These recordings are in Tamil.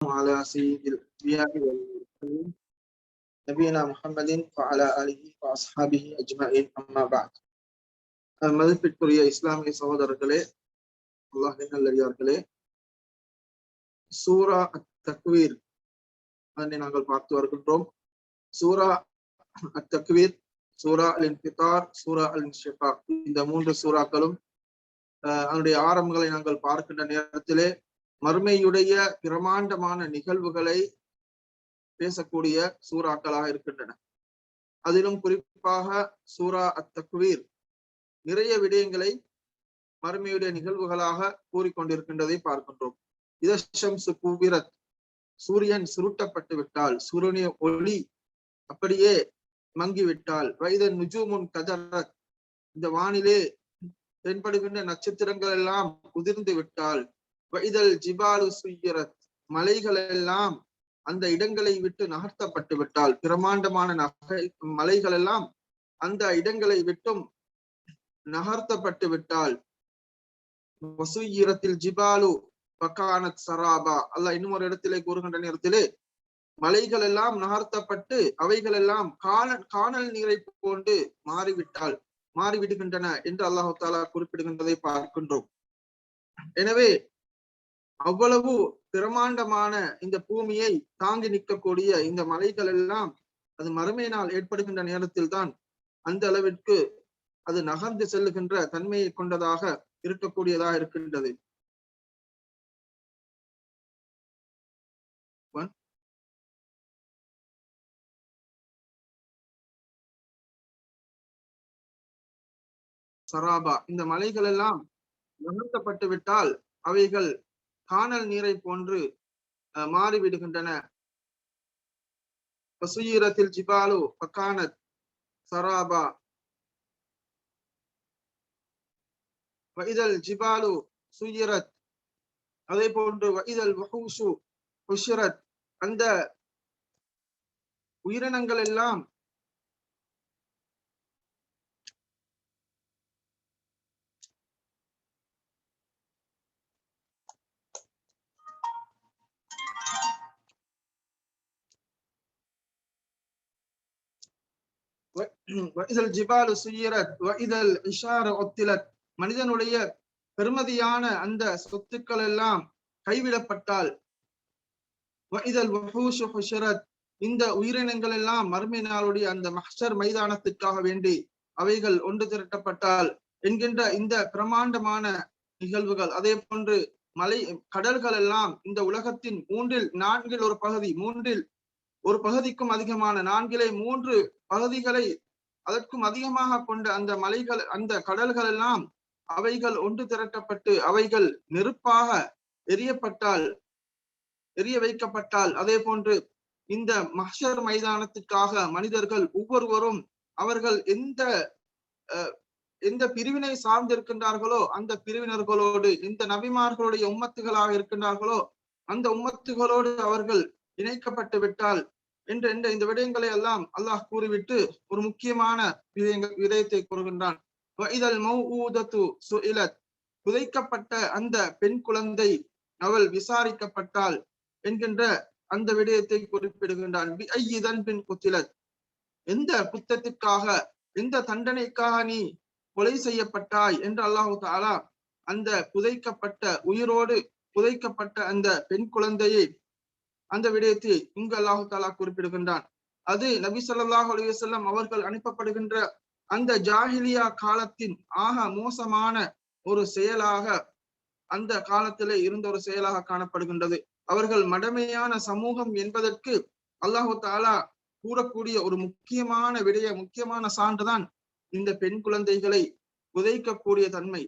على سيد الأنبياء والمرسلين نبينا محمد وعلى آله وأصحابه أجمعين أما بعد மதிப்பிற்குரிய இஸ்லாமிய சகோதரர்களே அல்லாஹின் நல்லடியார்களே சூரா அத்தக்வீர் அதனை நாங்கள் பார்த்து வருகின்றோம் சூரா அத்தக்வீர் சூரா அல் இன்பிதார் சூரா அல் இன்ஷிகாக் இந்த மூன்று சூறாக்களும் அதனுடைய ஆரம்பங்களை நாங்கள் பார்க்கின்ற நேரத்திலே மறுமையுடைய பிரமாண்டமான நிகழ்வுகளை பேசக்கூடிய சூறாக்களாக இருக்கின்றன. அதிலும் குறிப்பாக சூரா அத்தக்வீர் நிறைய விடயங்களை மறுமையுடைய நிகழ்வுகளாக கூறிக்கொண்டிருக்கின்றதை பார்க்கின்றோம். இதம் கூபிரத் சூரியன் சுருட்டப்பட்டு விட்டால் சூரியனுடைய ஒளி அப்படியே மங்கிவிட்டால் வைதன் நுஜூமுன் கதரத் இந்த வானிலே தென்படுகின்ற நட்சத்திரங்கள் எல்லாம் உதிர்ந்து விட்டால் வைதல் ஜிபாலு சுய்யரத் மலைகள் எல்லாம் அந்த இடங்களை விட்டு நகர்த்தப்பட்டு விட்டால் பிரமாண்டமான நகை மலைகள் எல்லாம் அந்த இடங்களை விட்டும் நகர்த்தப்பட்டு விட்டால் வசுயிரத்தில் ஜிபாலு பக்கானத் சராபா அல்ல இன்னும் ஒரு இடத்திலே கூறுகின்ற நேரத்திலே மலைகள் எல்லாம் நகர்த்தப்பட்டு அவைகள் எல்லாம் காணல் காணல் நீரை போன்று மாறிவிட்டால் மாறிவிடுகின்றன என்று அல்லாஹு தாலா குறிப்பிடுகின்றதை பார்க்கின்றோம். எனவே அவ்வளவு பிரமாண்டமான இந்த பூமியை தாங்கி நிற்கக்கூடிய இந்த மலைகள் எல்லாம் அது மறுமையினால் ஏற்படுகின்ற நேரத்தில் தான் அந்த அளவிற்கு அது நகர்ந்து செல்லுகின்ற தன்மையை கொண்டதாக இருக்கக்கூடியதாக இருக்கின்றது. சராபா. இந்த மலைகள் எல்லாம் நகர்த்தப்பட்டு விட்டால் அவைகள் காணல் நீரை போன்று மாறிவிடுகின்றன. பசுயீரத்தில் ஜிபாலு பக்கானத் சராபா. வைதல் ஜிபாலு சுயிரத். அதே போன்று வைதல் வஹூசு ஹுஷரத். அந்த உயிரினங்கள் எல்லாம் ஜிபாலு சுயிரத் வைதல் இஷார ஒத்திலத். மனிதனுடைய பெருமதியான அந்த சொத்துக்கள் எல்லாம் கைவிடப்பட்டால் இந்த உயிரினங்கள் எல்லாம் மறுமை நாளுடைய அந்த மஹர் மைதானத்திற்காக வேண்டி அவைகள் ஒன்று திரட்டப்பட்டால் என்கின்ற இந்த பிரமாண்டமான நிகழ்வுகள் அதே போன்று மலை கடல்கள் எல்லாம் இந்த உலகத்தின் மூன்றில் நான்கில் ஒரு பகுதி மூன்றில் ஒரு பகுதிக்கும் அதிகமான நான்கிலே மூன்று பகுதிகளை அதற்கும் அதிகமாக கொண்ட அந்த மலைகள் அந்த கடல்கள் எல்லாம் அவைகள் ஒன்று திரட்டப்பட்டு அவைகள் நெருப்பாக எரியப்பட்டால் எரிய வைக்கப்பட்டால் அதே போன்று இந்த மஹர் மைதானத்திற்காக மனிதர்கள் ஒவ்வொருவரும் அவர்கள் எந்த எந்த பிரிவினை சார்ந்திருக்கின்றார்களோ அந்த பிரிவினர்களோடு இந்த நபிமார்களுடைய உம்மத்துகளாக இருக்கின்றார்களோ அந்த உம்மத்துகளோடு அவர்கள் இணைக்கப்பட்டு விட்டால் என்று என்ற இந்த விடயங்களை எல்லாம் அல்லாஹ் கூறிவிட்டு ஒரு முக்கியமான விடயத்தை கூறுகின்றான். புதைக்கப்பட்ட அந்த பெண் குழந்தை அவள் விசாரிக்கப்பட்டாள் என்கின்ற அந்த விடயத்தை குறிப்பிடுகின்றான். பின் குத்திலத். எந்த குத்தத்திற்காக எந்த தண்டனைக்காக நீ கொலை செய்யப்பட்டாய் என்று அல்லாஹு தாலா அந்த புதைக்கப்பட்ட உயிரோடு புதைக்கப்பட்ட அந்த பெண் குழந்தையை அந்த விடயத்தை இங்கு அல்லாஹு தாலா குறிப்பிடுகின்றான். அது நபி சொல்லாஹ் அலுவலம் அவர்கள் அனுப்பப்படுகின்ற அந்த ஜாஹிலியா காலத்தின் ஆக மோசமான ஒரு செயலாக அந்த காலத்திலே இருந்த ஒரு செயலாக காணப்படுகின்றது. அவர்கள் மடமையான சமூகம் என்பதற்கு அல்லாஹு தாலா கூறக்கூடிய ஒரு முக்கியமான விடைய முக்கியமான சான்றுதான் இந்த பெண் குழந்தைகளை புதைக்கக்கூடிய தன்மை.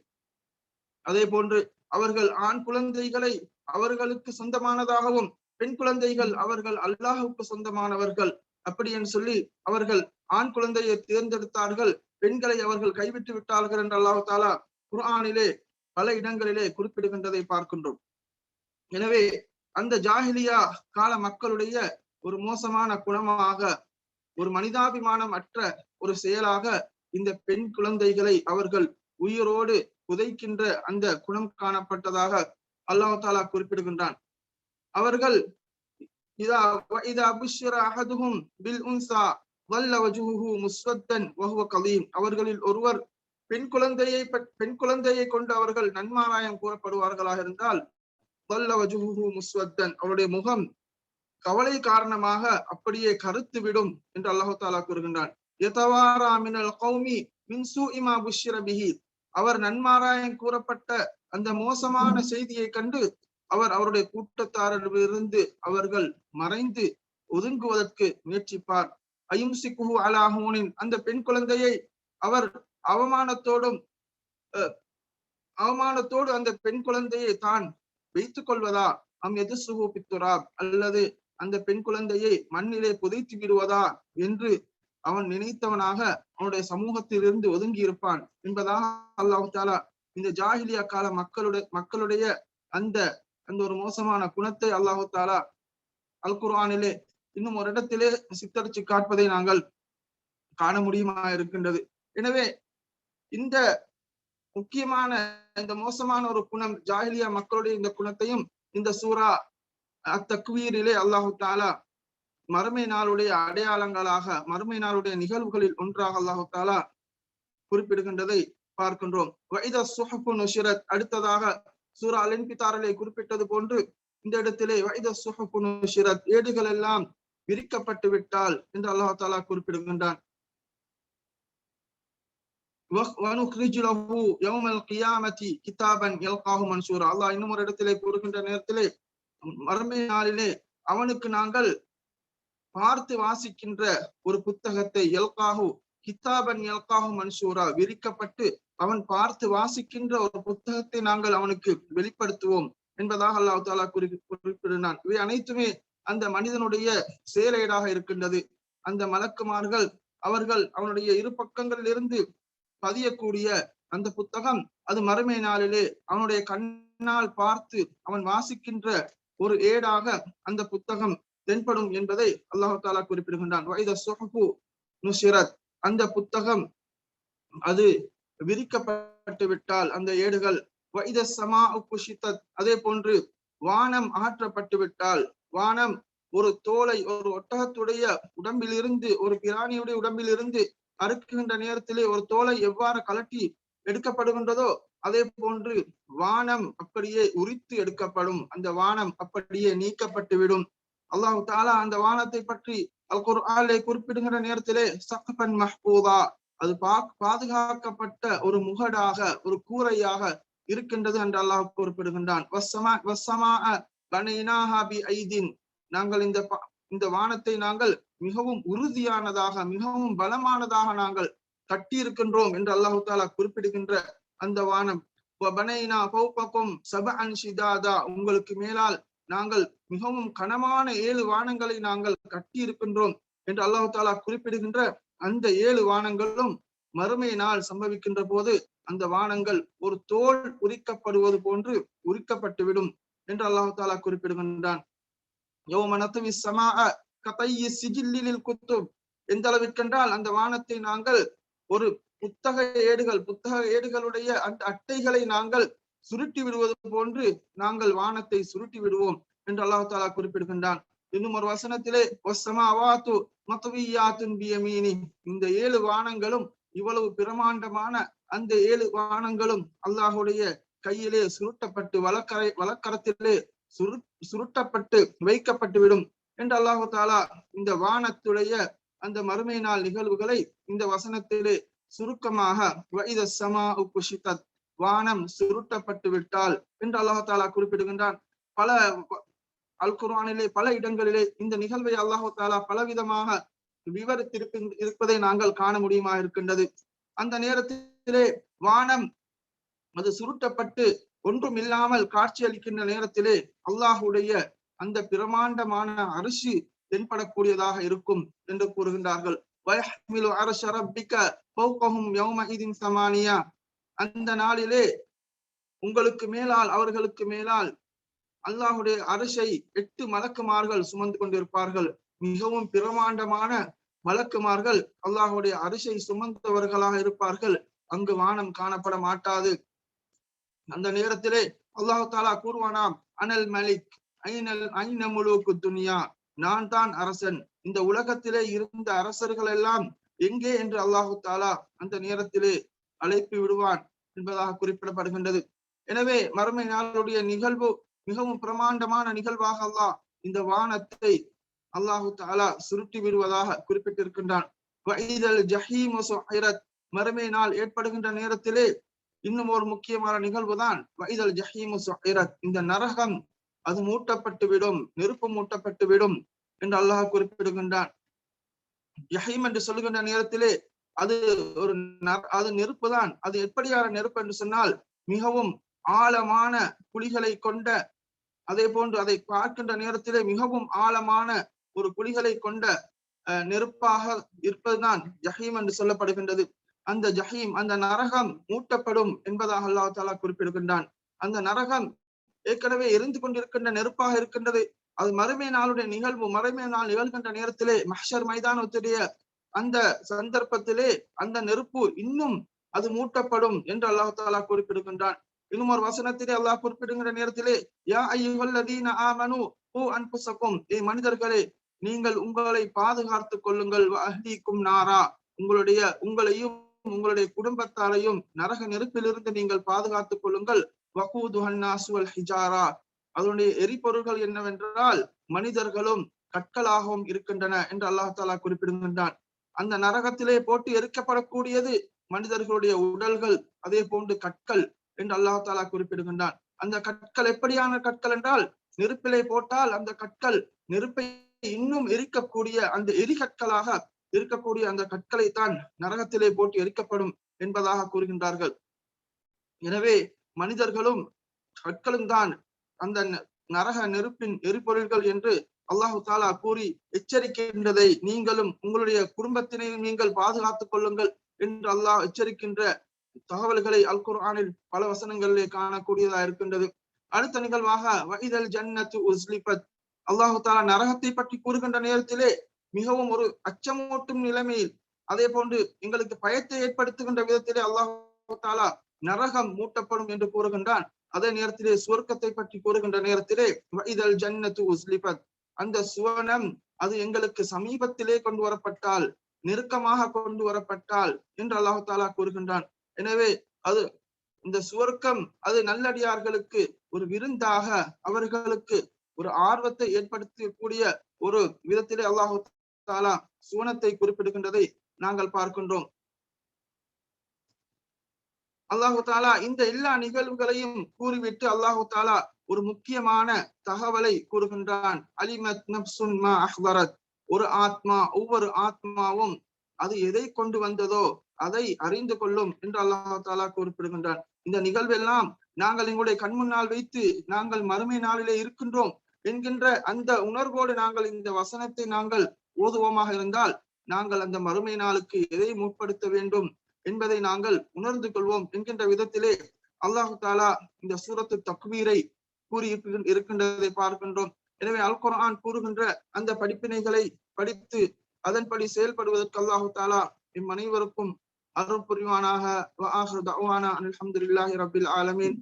அதே போன்று அவர்கள் ஆண் குழந்தைகளை அவர்களுக்கு சொந்தமானதாகவும் பெண் குழந்தைகள் அவர்கள் அல்லாஹுக்கு சொந்தமானவர்கள் அப்படி என்று சொல்லி அவர்கள் ஆண் குழந்தையை தேர்ந்தெடுத்தார்கள். பெண்களை அவர்கள் கைவிட்டு விட்டார்கள் என்று அல்லாஹு தாலா குர்ஆனிலே பல இடங்களிலே குறிப்பிடுகின்றதை பார்க்கின்றோம். எனவே அந்த ஜாஹிலியா கால மக்களுடைய ஒரு மோசமான குணமாக ஒரு மனிதாபிமானம் அற்ற ஒரு செயலாக இந்த பெண் குழந்தைகளை அவர்கள் உயிரோடு புதைக்கின்ற அந்த குணம் காணப்பட்டதாக அல்லாஹு தாலா குறிப்பிடுகின்றான். அவர்கள் இதா இதா புஷ்ர அஹதுஹும் பில் உன்சா வல்ல வஜுஹு முஸ்வத்தன் வஹுவ கலீம் அவர்களில் ஒருவர் பெண் குழந்தையை பெண் குழந்தையை கொண்டு அவர்கள் நன்மாராயம் கூறப்படுவார்களாக இருந்தால் வல்ல வஜுஹு முஸ்வத்தன் அவருடைய முகம் கவலை காரணமாக அப்படியே கருத்து விடும் என்று அல்லாஹு தாலா கூறுகின்றான். யதவாரா மினல் கௌமி மின் இமா புஷ்ர பிஹி? அவர் நன்மாராயம் கூறப்பட்ட அந்த மோசமான செய்தியை கண்டு அவர் அவருடைய கூட்டத்தாரிலிருந்து அவர்கள் மறைந்து ஒதுங்குவதற்கு முயற்சிப்பார். அயும்சிக்குஹு அலாஹூனின் அந்த பெண் குழந்தையை அவர் அவமானத்தோடும் அவமானத்தோடு அந்த பெண் குழந்தையை தான் வைத்துக் கொள்வதா? அம் எது பித்துராப்? அல்லது அந்த பெண் குழந்தையை மண்ணிலே புதைத்து விடுவதா? என்று அவன் நினைத்தவனாக அவனுடைய சமூகத்திலிருந்து ஒதுங்கி இருப்பான் என்பதாக அல்லாஹு தாலா இந்த ஜாகிலியா கால மக்களுடைய மக்களுடைய அந்த அந்த ஒரு மோசமான குணத்தை அல்லாஹு தாலா அல் குர்ஆனிலே இன்னும் ஒரு இடத்திலே சித்தரிச்சு காட்பதை நாங்கள் காண முடியுமா இருக்கின்றது. எனவே இந்த முக்கியமான இந்த மோசமான ஒரு குணம் ஜாகிலியா மக்களுடைய இந்த குணத்தையும் இந்த சூரா அத்தக்வீரிலே அல்லாஹு தாலா மறுமை நாளுடைய அடையாளங்களாக மறுமை நாளுடைய நிகழ்வுகளில் ஒன்றாக அல்லாஹு தாலா குறிப்பிடுகின்றதை பார்க்கின்றோம். வைத சுஹப்பு நுஷிரத் அடுத்ததாக சூரா அலின்பித்தாரலை குறிப்பிட்டது போன்று இந்த இடத்திலே வைத சுஹப்பு ஏடுகள் எல்லாம் விரிக்கப்பட்டு விட்டால் என்று அல்லாஹ் தாலா குறிப்பிடுகின்றான். அல்லாஹ் இன்னும் ஒரு இடத்திலே கூறுகின்ற நேரத்திலே மறுமை நாளிலே அவனுக்கு நாங்கள் பார்த்து வாசிக்கின்ற ஒரு புத்தகத்தை எல்காஹு கித்தாபன் எல்காஹு மன்சூரா விரிக்கப்பட்டு அவன் பார்த்து வாசிக்கின்ற ஒரு புத்தகத்தை நாங்கள் அவனுக்கு வெளிப்படுத்துவோம் என்பதாக அல்லாஹு தாலா குறி குறிப்பிடுனான் இவை அனைத்துமே அந்த மனிதனுடைய செயலேடாக இருக்கின்றது. அந்த மலக்குமார்கள் அவர்கள் அவனுடைய இரு பக்கங்களில் இருந்து பதியக்கூடிய அந்த புத்தகம் அது மறுமை நாளிலே அவனுடைய கண்ணால் பார்த்து அவன் வாசிக்கின்ற ஒரு ஏடாக அந்த புத்தகம் தென்படும் என்பதை அல்லாஹு தாலா குறிப்பிடுகின்றான். நுசிரத். அந்த புத்தகம் அது விரிக்கப்பட்டு விட்டால் அந்த ஏடுகள் வைத சமா புஷித்தத் அதே போன்று வானம் ஆற்றப்பட்டு விட்டால் வானம் ஒரு தோலை ஒரு ஒட்டகத்துடைய உடம்பிலிருந்து ஒரு பிராணியுடைய உடம்பிலிருந்து அறுக்குகின்ற நேரத்திலே ஒரு தோலை எவ்வாறு கலட்டி எடுக்கப்படுகின்றதோ அதே போன்று வானம் அப்படியே உரித்து எடுக்கப்படும். அந்த வானம் அப்படியே நீக்கப்பட்டு விடும். அல்லாஹு தாலா அந்த வானத்தை பற்றி அல் குர்ஆலை குறிப்பிடுகிற நேரத்திலே சக்கபன் மஹ்பூதா அது பா பாதுகாக்கப்பட்ட ஒரு முகடாக ஒரு கூரையாக இருக்கின்றது என்று அல்லாஹ் குறிப்பிடுகின்றான். நாங்கள் இந்த இந்த வானத்தை நாங்கள் மிகவும் உறுதியானதாக மிகவும் பலமானதாக நாங்கள் கட்டியிருக்கின்றோம் என்று அல்லாஹு தாலா குறிப்பிடுகின்ற அந்த வானம். உங்களுக்கு மேலால் நாங்கள் மிகவும் கனமான ஏழு வானங்களை நாங்கள் கட்டி இருக்கின்றோம் என்று அல்லாஹு தாலா குறிப்பிடுகின்ற அந்த ஏழு வானங்களும் மறுமை நாள் சம்பவிக்கின்ற போது அந்த வானங்கள் ஒரு தோல் உரிக்கப்படுவது போன்று உரிக்கப்பட்டுவிடும் என்று அல்லாஹு தாலா குறிப்பிடுகின்றான். எந்த அளவிற்கென்றால் அந்த வானத்தை நாங்கள் ஒரு புத்தக ஏடுகள் புத்தக ஏடுகளுடைய அந்த அட்டைகளை நாங்கள் சுருட்டி விடுவது போன்று நாங்கள் வானத்தை சுருட்டி விடுவோம் என்று அல்லாஹு தாலா குறிப்பிடுகின்றான். இன்னும் ஒரு வசனத்திலே இந்த ஏழு வானங்களும் இவ்வளவு பிரமாண்டமான அந்த ஏழு வானங்களும் அல்லாஹுடைய கையிலே சுருட்டப்பட்டு வழக்கரை வழக்கரத்திலே சுரு சுருட்டப்பட்டு வைக்கப்பட்டு விடும் என்று அல்லாஹு தாலா இந்த வானத்துடைய அந்த மறுமை நாள் நிகழ்வுகளை இந்த வசனத்திலே சுருக்கமாக வைத சமா புஷிதத் வானம் சுருட்டப்பட்டு விட்டால் என்று அல்லாஹாலா குறிப்பிடுகின்றான். பல அல் குர்ஆனிலே பல இடங்களிலே இந்த நிகழ்வை அல்லாஹு தாலா பலவிதமாக விவரித்திருக்கு இருப்பதை நாங்கள் காண முடியுமா இருக்கின்றது. அந்த நேரத்திலே வானம் அது சுருட்டப்பட்டு ஒன்றும் இல்லாமல் காட்சி அளிக்கின்ற நேரத்திலே அல்லாஹுடைய அந்த பிரமாண்டமான அரிசி தென்படக்கூடியதாக இருக்கும் என்று கூறுகின்றார்கள். சமானியா அந்த நாளிலே உங்களுக்கு மேலால் அவர்களுக்கு மேலால் அல்லாஹுடைய அரசை எட்டு மலக்குமார்கள் சுமந்து கொண்டிருப்பார்கள். மிகவும் பிரமாண்டமான மலக்குமார்கள் அல்லாஹுடைய அரிசை சுமந்தவர்களாக இருப்பார்கள். அங்கு வானம் காணப்பட மாட்டாது. அந்த நேரத்திலே அல்லாஹு தாலா கூறுவானாம் அனல் மலிக் ஐநல் ஐன முழுக்கு துனியா? நான் தான் அரசன். இந்த உலகத்திலே இருந்த அரசர்கள் எல்லாம் எங்கே? என்று அல்லாஹு தாலா அந்த நேரத்திலே அழைப்பு விடுவான் என்பதாக குறிப்பிடப்படுகின்றது. எனவே மறுமை நாளுடைய நிகழ்வு மிகவும் பிரமாண்டமான நிகழ்வாக அல்லாஹ் இந்த வானத்தை அல்லாஹு தாலா சுருட்டி விடுவதாக குறிப்பிட்டிருக்கின்றான். மறுமை நாள் ஏற்படுகின்ற நேரத்திலே இன்னும் ஒரு முக்கியமான நிகழ்வுதான் வைதல் ஜஹீமு இந்த நரகம் அது மூட்டப்பட்டு விடும் நெருப்பு மூட்டப்பட்டு விடும் என்று அல்லாஹ் குறிப்பிடுகின்றான். யஹீம் என்று சொல்லுகின்ற நேரத்திலே அது ஒரு அது நெருப்பு தான் அது எப்படியான நெருப்பு என்று சொன்னால் மிகவும் ஆழமான குழிகளை கொண்ட அதே போன்று அதை பார்க்கின்ற நேரத்திலே மிகவும் ஆழமான ஒரு குழிகளை கொண்ட நெருப்பாக இருப்பதுதான் ஜஹீம் என்று சொல்லப்படுகின்றது. அந்த ஜஹீம் அந்த நரகம் மூட்டப்படும் என்பதாக அல்லாஹ் தாலா குறிப்பிடுகின்றான். அந்த நரகம் ஏற்கனவே எரிந்து கொண்டிருக்கின்ற நெருப்பாக இருக்கின்றது. அது மறுமை நாளுடைய நிகழ்வு மறுமை நாள் நிகழ்கின்ற நேரத்திலே மஹர் மைதானத்துடைய அந்த சந்தர்ப்பத்திலே அந்த நெருப்பு இன்னும் அது மூட்டப்படும் என்று அல்லாஹு தாலா குறிப்பிடுகின்றான். இன்னும் ஒரு வசனத்திலே அல்லாஹ் குறிப்பிடுகின்ற நேரத்திலே யா ஐயுகல்லதீன ஆமனு பூ அன்புசக்கும். ஏ மனிதர்களே நீங்கள் உங்களை பாதுகாத்துக் கொள்ளுங்கள். அஹ்லீக்கும் நாரா. உங்களுடைய உங்களையும் உங்களுடைய குடும்பத்தாரையும் நரக நெருப்பிலிருந்து நீங்கள் பாதுகாத்துக் கொள்ளுங்கள். வகூதுஹன்னாசுவல் ஹிஜாரா. அதனுடைய எரிபொருள்கள் என்னவென்றால் மனிதர்களும் கற்களாகவும் இருக்கின்றன என்று அல்லாஹ் தாலா குறிப்பிடுகின்றான். அந்த நரகத்திலே போட்டு எரிக்கப்படக்கூடியது மனிதர்களுடைய உடல்கள் அதே போன்று கற்கள் என்று அல்லாஹ் தாலா குறிப்பிடுகின்றான். அந்த கற்கள் எப்படியான கற்கள் என்றால் நெருப்பிலே போட்டால் அந்த கற்கள் நெருப்பை இன்னும் எரிக்கக்கூடிய அந்த எரிகற்களாக இருக்கக்கூடிய அந்த கற்களை தான் நரகத்திலே போட்டு எரிக்கப்படும் என்பதாக கூறுகின்றார்கள். எனவே மனிதர்களும் கற்களும் தான் அந்த நரக நெருப்பின் எரிபொருள்கள் என்று அல்லாஹு தாலா கூறி எச்சரிக்கின்றதை நீங்களும் உங்களுடைய குடும்பத்தினையும் நீங்கள் பாதுகாத்துக் கொள்ளுங்கள் என்று அல்லாஹ் எச்சரிக்கின்ற தகவல்களை அல் குர்ஆனில் பல வசனங்களிலே காணக்கூடியதா இருக்கின்றது. அடுத்த நிகழ்வாக வைதல் ஜன்னத்து உஸ்லிபத். அல்லாஹு தாலா நரகத்தை பற்றி கூறுகின்ற நேரத்திலே மிகவும் ஒரு அச்சமூட்டும் நிலைமையில் அதே போன்று எங்களுக்கு பயத்தை ஏற்படுத்துகின்ற விதத்திலே அல்லாஹு தாலா நரகம் மூட்டப்படும் என்று கூறுகின்றான். அதே நேரத்திலே சுவர்க்கத்தை பற்றி கூறுகின்ற நேரத்திலே இதழ் ஜன்னத்து உஸ்லிபத் அந்த சுவனம் அது எங்களுக்கு சமீபத்திலே கொண்டு வரப்பட்டால் நெருக்கமாக கொண்டு வரப்பட்டால் என்று அல்லாஹு தாலா கூறுகின்றான். எனவே அது இந்த சுவர்க்கம் அது நல்லடியார்களுக்கு ஒரு விருந்தாக அவர்களுக்கு ஒரு ஆர்வத்தை ஏற்படுத்தக்கூடிய ஒரு விதத்திலே அல்லாஹு தாலா சுவனத்தை குறிப்பிடுகின்றதை நாங்கள் பார்க்கின்றோம். அல்லாஹு தாலா இந்த எல்லா நிகழ்வுகளையும் கூறிவிட்டு அல்லாஹு தாலா ஒரு முக்கியமான தகவலை கூறுகின்றான். அலிமத் நப்சுன் மா அஹ்வரத் ஒரு ஆத்மா ஒவ்வொரு ஆத்மாவும் அது எதை கொண்டு வந்ததோ அதை அறிந்து கொள்ளும் என்று அல்லாஹு தாலா குறிப்பிடுகின்றான். இந்த நிகழ்வெல்லாம் நாங்கள் எங்களுடைய கண்முன்னால் வைத்து நாங்கள் மறுமை நாளிலே இருக்கின்றோம் என்கின்ற அந்த உணர்வோடு நாங்கள் இந்த வசனத்தை நாங்கள் ஓதுவோமாக இருந்தால் நாங்கள் அந்த மறுமை நாளுக்கு எதை முற்படுத்த வேண்டும் என்பதை நாங்கள் உணர்ந்து கொள்வோம் என்கின்ற விதத்திலே அல்லாஹு தாலா இந்த சூரத்து தக்வீரை கூறி இருக்கின்றதை பார்க்கின்றோம். எனவே அல் குரான் கூறுகின்ற அந்த படிப்பினைகளை படித்து அதன்படி செயல்படுவதற்கு அல்லாஹு தாலா இம் அனைவருக்கும் அருள் புரிவானாக. அலமதுல்லாஹி ரபில் ஆலமீன்.